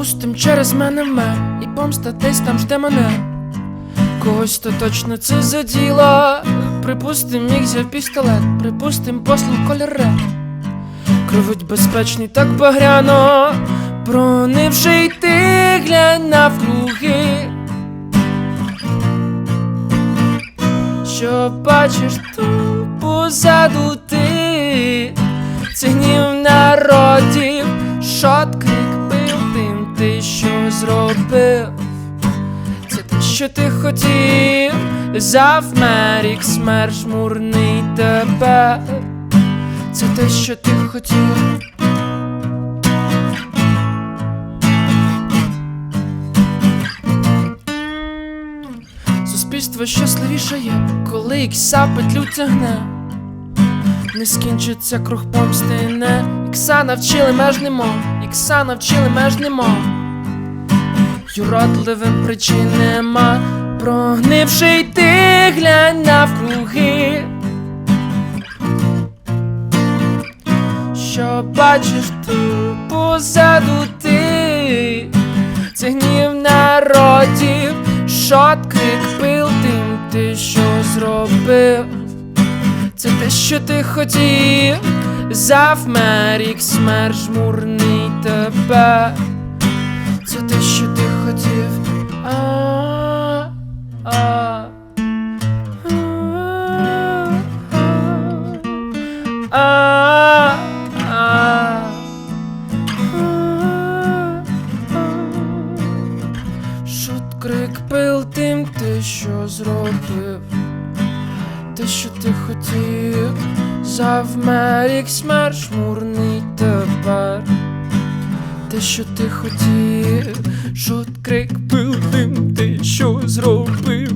Припустим, через мене мер, і помста десь там жде мене. Когось то точно це заділо. Припустим, міг взяв пістолет, припустим, послав кольоре. Кровить безпечний, так багряно, пронивши йти, глянь навкруги. Що бачиш там позаду ти, це гнів народів, шот зробив. Це те, що ти хотів, завмер смер жмурний тепер. Це те, що ти хотів. Суспільство щасливіше є, коли ікса петлю тягне. Не скінчиться круг помсти, не ікса навчили меж немо, ікса навчили меж немо. Юродливим причин нема, прогнивши йти, глянь навкруги. Що бачиш тут позаду ти, це гнів народів, шот крик пил тим, ти що зробив. Це те, що ти хотів, завмер ік смер жмурний тепер. Це те, що ти Шут крик пил тим, ти що зробив, те, що ти хотів, завмер як смер жмурний тепер. Те, що ти хотів, шут крик пил тим, ти що зробив.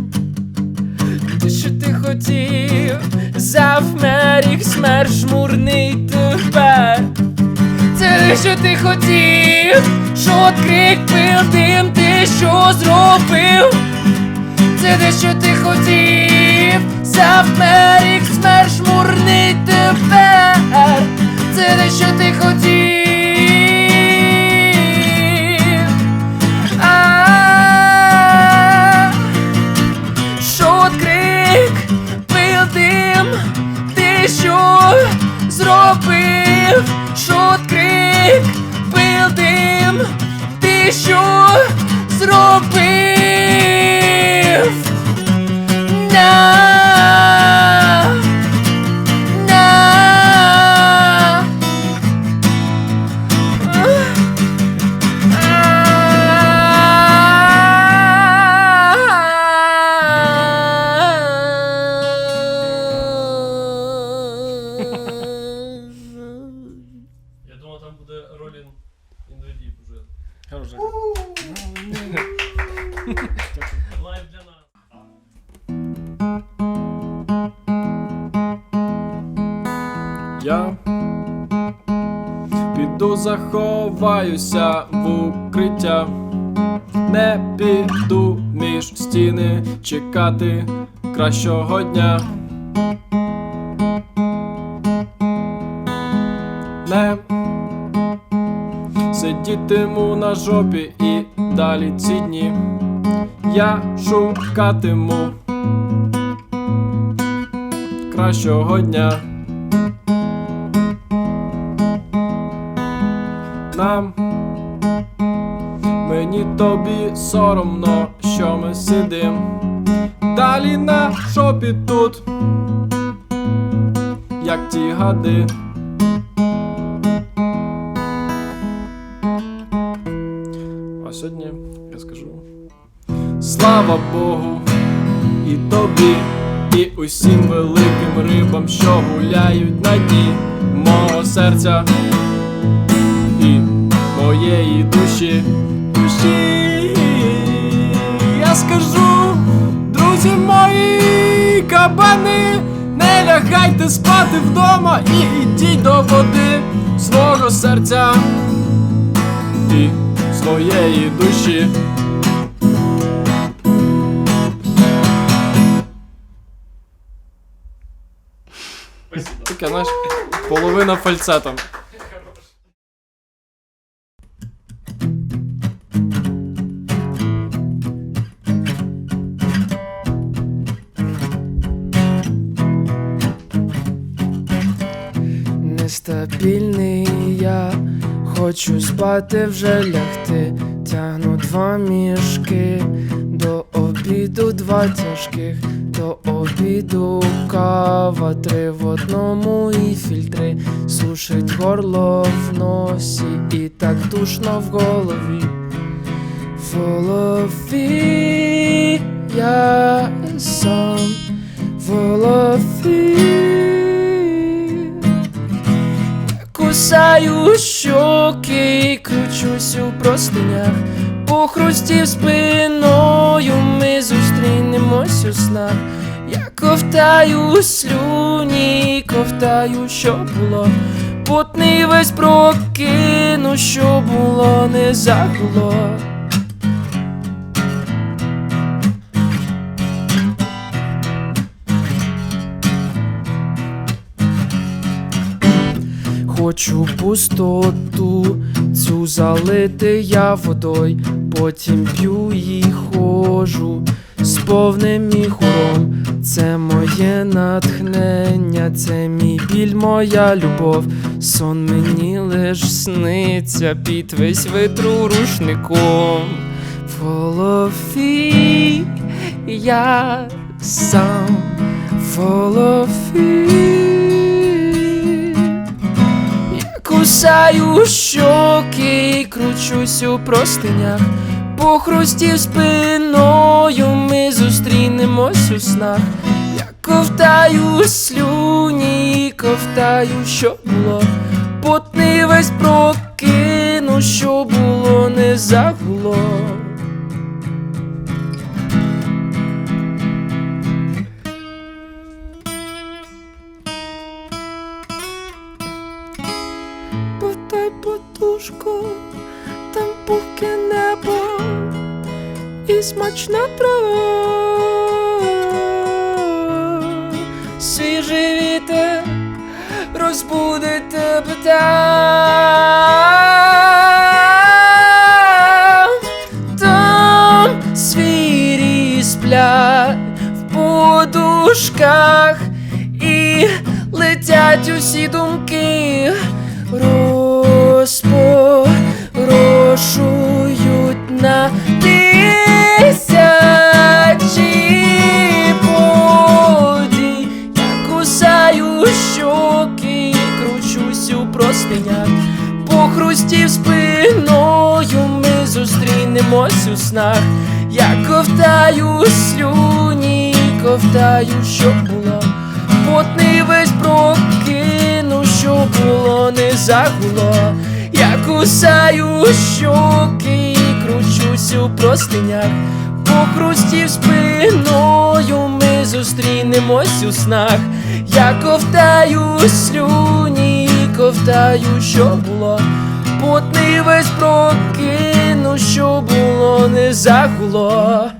Те, що ти хотів, завмер як смер жмурний тепер. Це що ти хотів, шут крик пил тим, ти що зробив. Це те, що ти хотів, завмер як смер жмурний тепер. Ти що зробив? Лайв для нас. Я піду заховаюся в укриття, не піду між стіни чекати кращого дня. Не сидітиму на жопі і далі ці дні я шукатиму кращого дня. нам. Мені тобі соромно, що ми сидим. Далі на шопі тут, як ті гади. А сьогодні. Слава Богу і тобі, і усім великим рибам, що гуляють на дні мого серця і моєї душі, душі. Я скажу, друзі мої кабани, не лягайте спати вдома і йдіть до води свого серця і своєї душі. таке, знаєш, половина фальцетом. Нестабільний я хочу спати вже лягти, тягну два мішки обіду два тяжких, до обіду кава, три в одному і фільтри, сушить горло в носі, і так душно в голові. В я сам. В Кусаю щоки, кручусь у простинях, похрустів спиною, ми зустрінемось у снах. Я ковтаю слюні, ковтаю, що було. Потний весь прокину, що було, не загуло. Хочу пустоту, цю залити я водой, потім п'ю і хожу з повним міхуром. Це моє натхнення, це мій біль, моя любов. Сон мені лиш сниться під весь витру рушником. В голові я сам в голові. Кусаю щоки, кручусь у простинях, похрустів спиною, ми зустрінемось у снах. Я ковтаю слюні, ковтаю, що було, потни весь прокину, що було, не загуло. Смачна трава. Свіжий вітер розбудить тебе там. Там свірі сплять в подушках і летять усі думки, розпорошують на тисячі простинях, похрустів спиною, ми зустрінемось у снах. Я ковтаю слюні, ковтаю, що було. Потний весь прокину, що було, не загуло. Я кусаю щоки, кручусь у простинях, похрустів спиною, ми зустрінемось у снах. Я ковтаю слюні, ковтаю, що було. Потний весь прокину, що було, не загуло.